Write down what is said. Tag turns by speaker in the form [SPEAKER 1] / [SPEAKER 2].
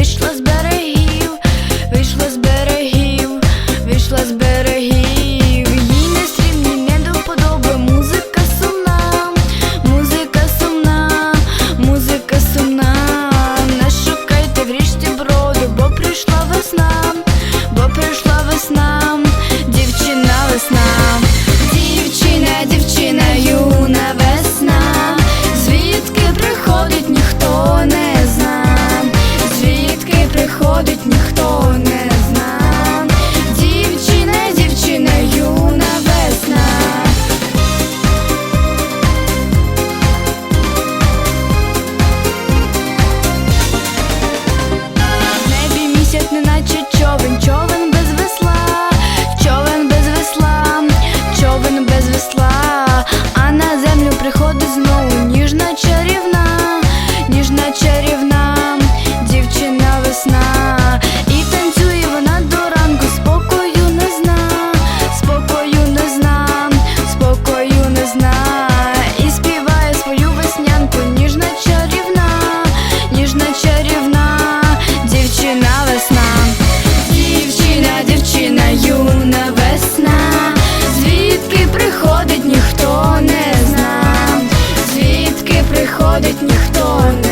[SPEAKER 1] Вийшла з ходить ніхто. Приходить, ніхто не